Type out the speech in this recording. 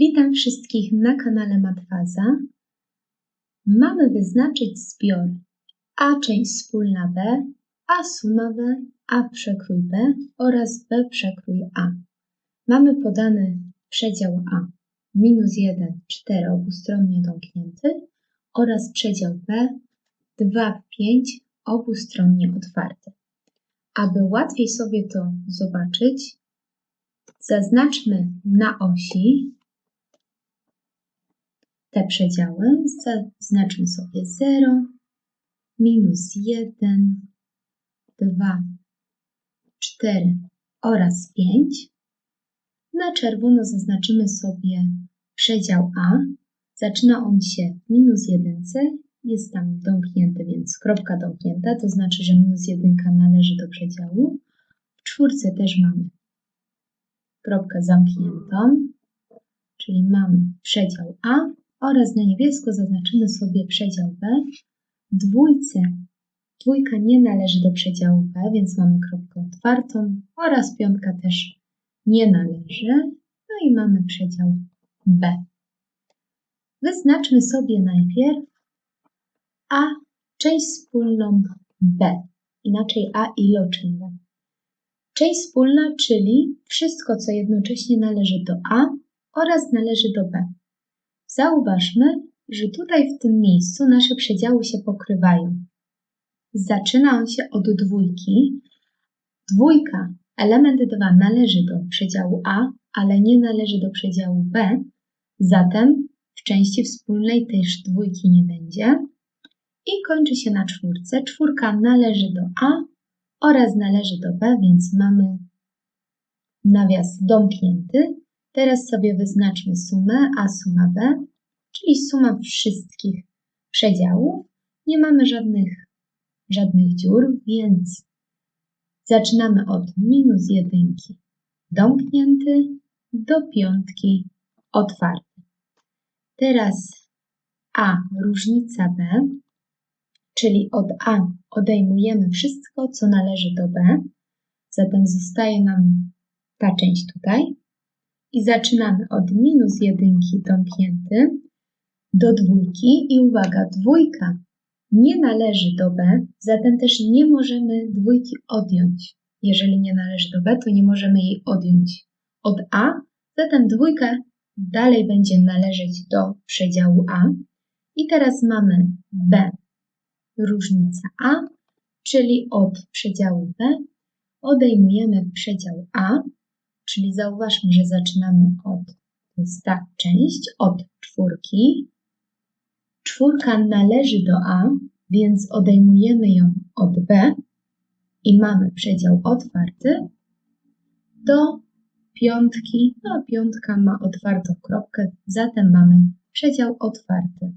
Witam wszystkich na kanale Matwaza. Mamy wyznaczyć zbiór A część wspólna B, A suma B, A przekrój B oraz B przekrój A. Mamy podany przedział A minus 1, 4 obustronnie domknięty oraz przedział B 2, 5 obustronnie otwarty. Aby łatwiej sobie to zobaczyć, zaznaczmy na osi te przedziały. Zaznaczmy sobie 0, minus 1, 2, 4 oraz 5. Na czerwono zaznaczymy sobie przedział A. Zaczyna on się w minus 1, jest tam domknięty, więc kropka domknięta, to znaczy, że minus 1 należy do przedziału. W czwórce też mamy kropkę zamkniętą, czyli mamy przedział A oraz na niebiesko zaznaczymy sobie przedział B. Dwójce dwójka nie należy do przedziału B, więc mamy kropkę otwartą oraz piątka też nie należy. No i mamy przedział B. Wyznaczmy sobie najpierw A część wspólną B, inaczej A iloczynne. Część wspólna, czyli wszystko, co jednocześnie należy do A oraz należy do B. Zauważmy, że tutaj w tym miejscu nasze przedziały się pokrywają. Zaczyna on się od dwójki. Dwójka, element 2 należy do przedziału A, ale nie należy do przedziału B, zatem w części wspólnej też dwójki nie będzie. I kończy się na czwórce. Czwórka należy do A oraz należy do B, więc mamy nawias domknięty. Teraz sobie wyznaczmy sumę A suma B, czyli suma wszystkich przedziałów. Nie mamy żadnych, żadnych dziur, więc zaczynamy od minus jedynki domknięty do piątki otwarty. Teraz A różnica B, czyli od A odejmujemy wszystko, co należy do B, zatem zostaje nam ta część tutaj i zaczynamy od minus jedynki domknięty do dwójki i uwaga, dwójka nie należy do B, zatem też nie możemy dwójki odjąć. Jeżeli nie należy do B, to nie możemy jej odjąć od A, zatem dwójka dalej będzie należeć do przedziału A. I teraz mamy B różnica A, czyli od przedziału B odejmujemy przedział A, czyli zauważmy, że zaczynamy od, to jest ta część, od czwórki. Czwórka należy do A, więc odejmujemy ją od B i mamy przedział otwarty do piątki, no a piątka ma otwartą kropkę, zatem mamy przedział otwarty.